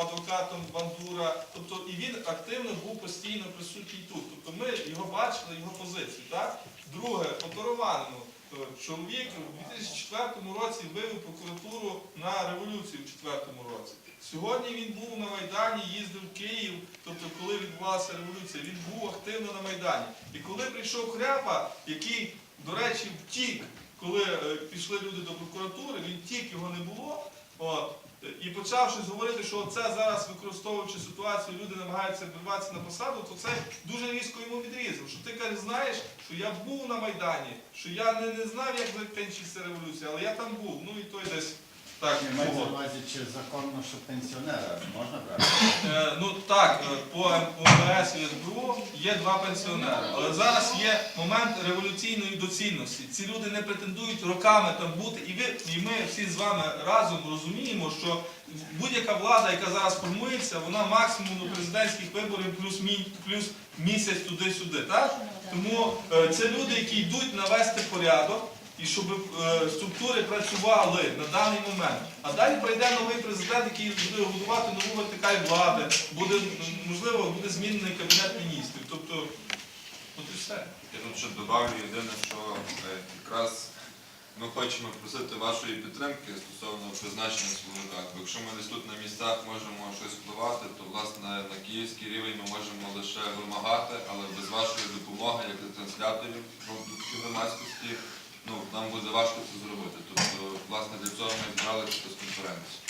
адвокатом Бандура. Тобто і він активно був постійно присутній тут. Тобто ми його бачили, його позицію. Так? Друге, по Корованину. Е, Чоловік у 2004 році вивів прокуратуру на революцію у 2004 році. Сьогодні він був на Майдані, їздив в Київ, тобто коли відбулася революція, він був активно на Майдані. І коли прийшов Хряпа, який, до речі, втік, коли е, пішли люди до прокуратури, він втік, його не було. От, і почавши говорити, що це зараз, використовуючи ситуацію, люди намагаються вбиватися на посаду, то це дуже різко йому відрізав. Що ти каже, знаєш, що я був на Майдані, що я не, не знав, як закінчиться революція, але я там був. Ну і той десь так. Не мається на увазі, чи законно, що пенсіонера можна брати? Е, ну так, е, по МВС і СБУ є два пенсіонери. Але зараз є момент революційної доцільності. Ці люди не претендують роками там бути. І ви, і ми всі з вами разом розуміємо, що будь-яка влада, яка зараз формується, вона максимум до президентських виборів плюс, мі, плюс місяць туди-сюди. Так? Тому е, це люди, які йдуть навести порядок. І щоб е, структури працювали на даний момент. А далі прийде новий президент, який буде будувати нову вертикаль влади, буде, можливо, буде змінений кабінет міністрів. Тобто, от і все. Я тут ще добавлю єдине, що е, якраз ми хочемо просити вашої підтримки стосовно призначення свого Якщо ми десь тут на місцях можемо щось впливати, то власне на київський рівень ми можемо лише вимагати, але без вашої допомоги, як ретрансляторів ну, громадськості, ну нам буде важко це зробити. Тобто, власне, для цього ми через конференцію.